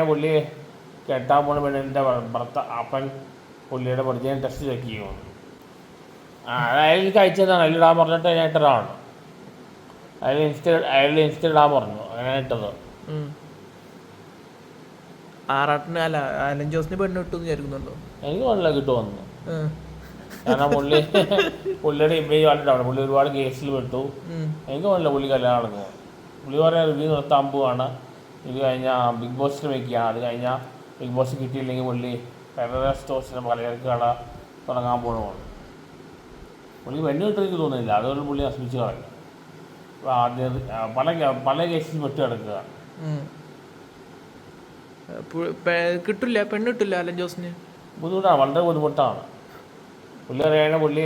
അറിയണ പുള്ളി കെട്ടാൻ പോണ പെണ്ണിന്റെ ഭർത്ത അപ്പൻ പുള്ളിയുടെ വെറുതെ ടെസ്റ്റ് ചെക്ക് ചെയ്യുമെന്ന് ആ അയാൾ എനിക്ക് അയച്ചതാണ് അതിൽ ഇടാൻ പറഞ്ഞിട്ട് അതിനെ ഇട്ടതാണ്. അയാൾ ഇൻസ്റ്റ അയാൾ ഇൻസ്റ്റ ഇടാൻ പറഞ്ഞു. അങ്ങനെ ഇട്ടത്. ആറാട്ടിന് അല്ല അലൻ ജോസിന് പെണ്ണ് കിട്ടുമെന്ന് വിചാരിക്കുന്നുണ്ടോ? എനിക്ക് നല്ല കിട്ടുമെന്ന്. കാരണം പുള്ളി പുള്ളിയുടെ ഇമേജ് കണ്ടിട്ടാണ്. പുള്ളി ഒരുപാട് കേസിൽ പെട്ടു. എനിക്ക് വേണ്ടില്ല പുള്ളി കല്യാണം നടന്നു പുള്ളി പറയാൻ റിവ്യൂ നിർത്താൻ പോവാണ്. ഇത് കഴിഞ്ഞാൽ ബിഗ് ബോസിന് വയ്ക്കുകയാണ് അത് കഴിഞ്ഞാൽ ബിഗ് ബോസ് കിട്ടിയില്ലെങ്കിൽ പുള്ളി ഫെഡറൽ സ്റ്റോഴ്സിന് പലചരക്ക് കട തുടങ്ങാൻ പോകണമാണ് പുള്ളി വെണ്ണു എനിക്ക് തോന്നുന്നില്ല. അതുകൊണ്ട് പുള്ളി നശിപ്പിച്ച് കളഞ്ഞു. ആദ്യം പല പല കേസിൽ വിട്ട് കിടക്കുക കിട്ടില്ല. പെണ്ണ് കിട്ടില്ല അലൻ ജോസിന്? ബുദ്ധിമുട്ടാണ്. വളരെ ബുദ്ധിമുട്ടാണ്. പുള്ളി അറിയാതെ പുള്ളി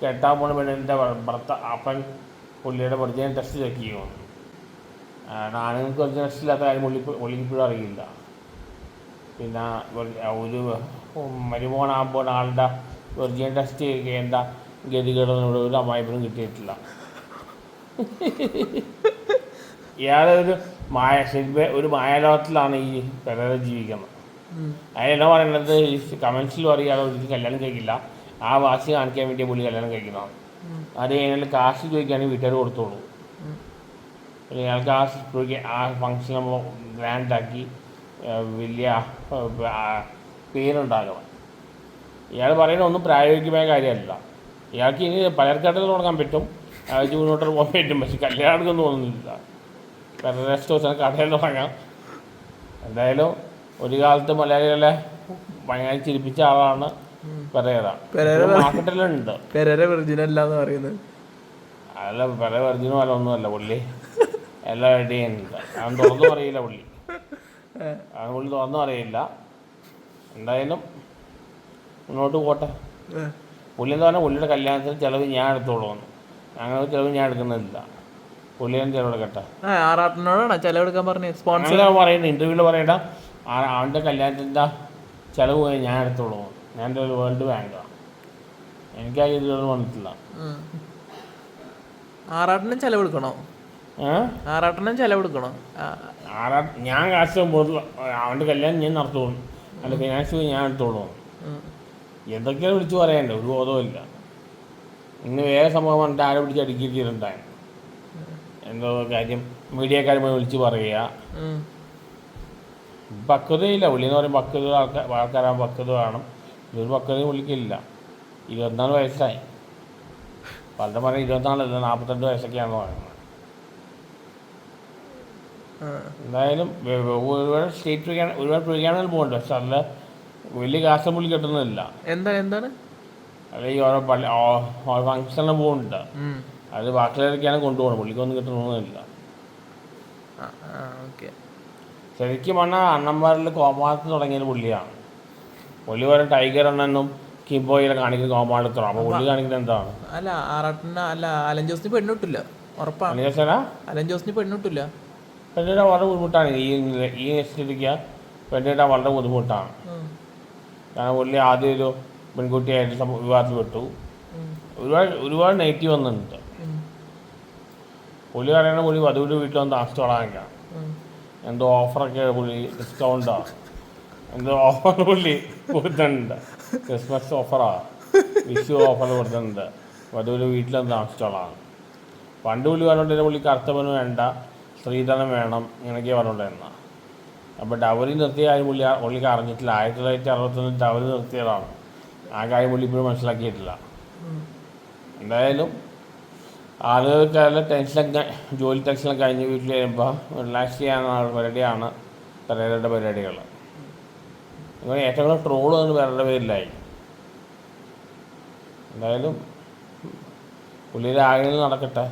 കെട്ടാൻ പോണ പെണ്ണിന്റെ ഭർത്ത അപ്പൻ പുള്ളിയുടെ ഒറിജിനൽ ടെസ്റ്റ് ചെക്ക് ചെയ്യുമെന്ന് ആണുങ്ങൾക്ക് കുറച്ച് ഇല്ലാത്ത കാര്യം പുള്ളി പുള്ളിക്ക് ഇപ്പോഴും അറിയില്ല. പിന്നെ ഒരു മരുമോണാകുമ്പോൾ ആളുടെ വെർജിയൻ ടെസ്റ്റ് ചെയ്യേണ്ട ഗതികേടൊന്നും ഇവിടെ ഒരു അമ്മായിപ്പനും കിട്ടിയിട്ടില്ല. ഇയാളെ ഒരു മായ ശരി ഒരു മായാലോകത്തിലാണ് ഈ പെരേര ജീവിക്കുന്നത്. ഉം. അയാളെന്നാ പറയുന്നത് ഈ കമൻസിൽ പറയുകയാണ് ഒരു കല്യാണം കഴിക്കില്ല. ആ വാശി കാണിക്കാൻ വേണ്ടി പുള്ളി കല്യാണം കഴിക്കുന്നതാണ്. അത് കഴിഞ്ഞാൽ കാശ് ചോദിക്കുകയാണെങ്കിൽ വീട്ടുകാർ കൊടുത്തോളൂ. പിന്നെ അയാൾക്ക് ആ സിറ്റുവേഷൻ ആ ഫങ്ഷൻ ഗ്രാൻഡാക്കി വലിയ പേരുണ്ടാക്കണം. ഇയാൾ പറയുന്ന ഒന്നും പ്രായോഗികമായ കാര്യമല്ല. ഇയാൾക്ക് ഇനി പലർക്കാട്ടിൽ തുടങ്ങാൻ പറ്റും. ജൂനോട്ടർ മുന്നോട്ട് പോകാൻ പറ്റും. പക്ഷെ കല്യാണം തോന്നുന്നില്ല. വേറെ റെസ്റ്റോറന്റ് കടയിൽ തുടങ്ങാം. എന്തായാലും ഒരു കാലത്ത് മലയാളികളെ ഭയങ്കര ചിരിപ്പിച്ച ആളാണ് പെരേറ മാർക്കറ്റിലുണ്ട് പെരര വെർജിനല്ല എന്ന് പറയുന്നത്. അല്ല പെര വെർജിനും അല്ല ഒന്നുമല്ല പുള്ളി. എല്ലാം ഐഡിയയും അവൻ തുറന്നു പറയില്ല പുള്ളി. അവൻ പുള്ളി തുറന്നു പറയില്ല. എന്തായാലും മുന്നോട്ട് പോട്ടെ. പുള്ളി എന്ന് പറഞ്ഞാൽ പുള്ളിയുടെ കല്യാണത്തിന് ചിലവ് ഞാൻ എടുത്തോളൂ എന്ന്. അങ്ങനെ ചിലവ് ഞാൻ എടുക്കുന്നില്ല. പുള്ളിയാണ് ചിലവ് എടുക്കട്ടെ. ആ ആറാട്ടിനോടാണ് ചിലവെടുക്കാൻ പറഞ്ഞത് സ്പോൺസർ. പറയുന്നത് ഇന്റർവ്യൂൽ പറയണ്ട. അവന്റെ കല്യാണത്തിന്റെ ചിലവ് ഞാൻ എടുത്തോളൂ. ഞാൻ എന്റെ ഒരു വേൾഡ് ബാങ്കാണ് എനിക്ക് ആ രീതിയിലൊന്നും വന്നിട്ടില്ല. ആറാട്ടിനും ചെലവെടുക്കണോ ആറാട്ടിനും ചെലവെടുക്കണോ? ആറാ ഞാൻ കാശ് അവന്റെ അവന്റെ കല്യാണം ഞാൻ നടത്തോളും അല്ല ഫിനാൻസ് ഞാൻ എടുത്തോളൂ. എന്തൊക്കെയാണ് വിളിച്ചു പറയണ്ടേ? ഒരു ബോധവുമില്ല ഇന്ന് വേറെ സംഭവം പറഞ്ഞിട്ട് ആരെ പിടിച്ച് അടുക്കിയിട്ടുണ്ടായി എന്തോ കാര്യം? മീഡിയക്കാരും പോയി വിളിച്ച് പറയുക. പക്വതയില്ല. പുള്ളി എന്ന് പറയുമ്പോൾ പക്വത ആൾക്കാർ ആൾക്കാരാ പക്വത വേണം. ഇതൊരു പക്വതയും പുള്ളിക്കില്ല. ഇരുപത്തിനാല് വയസ്സായി. പലരും പറഞ്ഞാൽ ഇരുപത്തിനാലല്ല നാൽപ്പത്തെട്ട് വയസ്സൊക്കെയാണെന്ന് പറയുന്നത്. എന്തായാലും ഒരുപാട് സ്റ്റേറ്റ് ഒരുപാട് പ്രഖ്യാപനങ്ങൾ പോകുന്നുണ്ട് പക്ഷെ അതിൽ വലിയ കാശം പുള്ളി കിട്ടുന്നില്ല. എന്താണ് എന്താണ്? അല്ലെങ്കിൽ ഓരോ പള്ളി ഫങ്ഷനിൽ പോകുന്നുണ്ട് ഉം. അത് ബാക്കിയുള്ളവരൊക്കെയാണ് കൊണ്ടുപോകണം പുള്ളിക്കൊന്നും കിട്ടണമെന്നില്ല ശരിക്കും പറഞ്ഞാൽ അണ്ണന്മാരിൽ കോമാളത്ത് തുടങ്ങിയത് പുള്ളിയാണ്. പുള്ളി പോലെ ടൈഗർ അണ്ണനും കിംബോയിലെ കാണിക്കുന്ന കോമാളത്തോ. അപ്പോൾ പുള്ളി കാണിക്കുന്നത് എന്താണ്? അല്ല ആറാട്ടന അല്ല അലൻ ജോസിന് പെണ്ണ് കിട്ടില്ല. ഉറപ്പാണ് അലൻ ജോസിന്? പെണ്ണ് പെണ്ണിടാൻ വളരെ ബുദ്ധിമുട്ടാണ്. ഈ ഈ സ്ഥിതിക്ക് പെണ്ണിടാൻ വളരെ ബുദ്ധിമുട്ടാണ്. കാരണം പുള്ളി ആദ്യം ഒരു പെൺകുട്ടിയായിട്ട് വിവാഹത്തിൽ വിട്ടു ഒരുപാട് ഒരുപാട് നെഗറ്റീവ് വന്നിട്ടുണ്ട്. പുള്ളി പറയണ പുള്ളി വധുവിന്റെ വീട്ടിൽ വന്ന് താമസിച്ച് ഉം. എന്തോ ഓഫറൊക്കെ പുള്ളി ഡിസ്കൗണ്ടാ? എന്തോ ഓഫർ പുള്ളി കൊടുത്തിട്ടുണ്ട്. ക്രിസ്മസ് ഓഫറാ. വിഷു ഓഫർ കൊടുത്തിട്ടുണ്ട്. വധുവിന്റെ വീട്ടിലൊന്ന് താമസിച്ചോളാം പണ്ട് പുള്ളി പറഞ്ഞുകൊണ്ടിരുന്ന പുള്ളി അർത്ഥമൊന്നും വേണ്ട. സ്ത്രീധനം വേണം ഇങ്ങനെയൊക്കെ പറഞ്ഞോണ്ടിരുന്ന അപ്പോൾ ഡൗരി നിർത്തിയ കാര്യം പുള്ളി പുള്ളിക്ക് അറിഞ്ഞിട്ടില്ല. ആയിരത്തി തൊള്ളായിരത്തി അറുപത്തൊന്നിൽ ഡൗരി നിർത്തിയതാണ്. ആ കാര്യം പുള്ളി ഇപ്പോഴും മനസ്സിലാക്കിയിട്ടില്ല. എന്തായാലും ആലോചിച്ചാൽ ടെൻഷനൊക്കെ ജോലി ടെൻഷനൊക്കെ കഴിഞ്ഞ് വീട്ടിൽ വരുമ്പോൾ റിലാക്സ് ചെയ്യാനുള്ള പരിപാടിയാണ് പലരുടെ പരിപാടികൾ. ഇങ്ങനെ ഏറ്റവും കൂടുതൽ ട്രോൾ എന്ന് പെരേരയുടെ പേരിലായി. എന്തായാലും പുള്ളിയുടെ ആഗ്രഹങ്ങൾ നടക്കട്ടെ.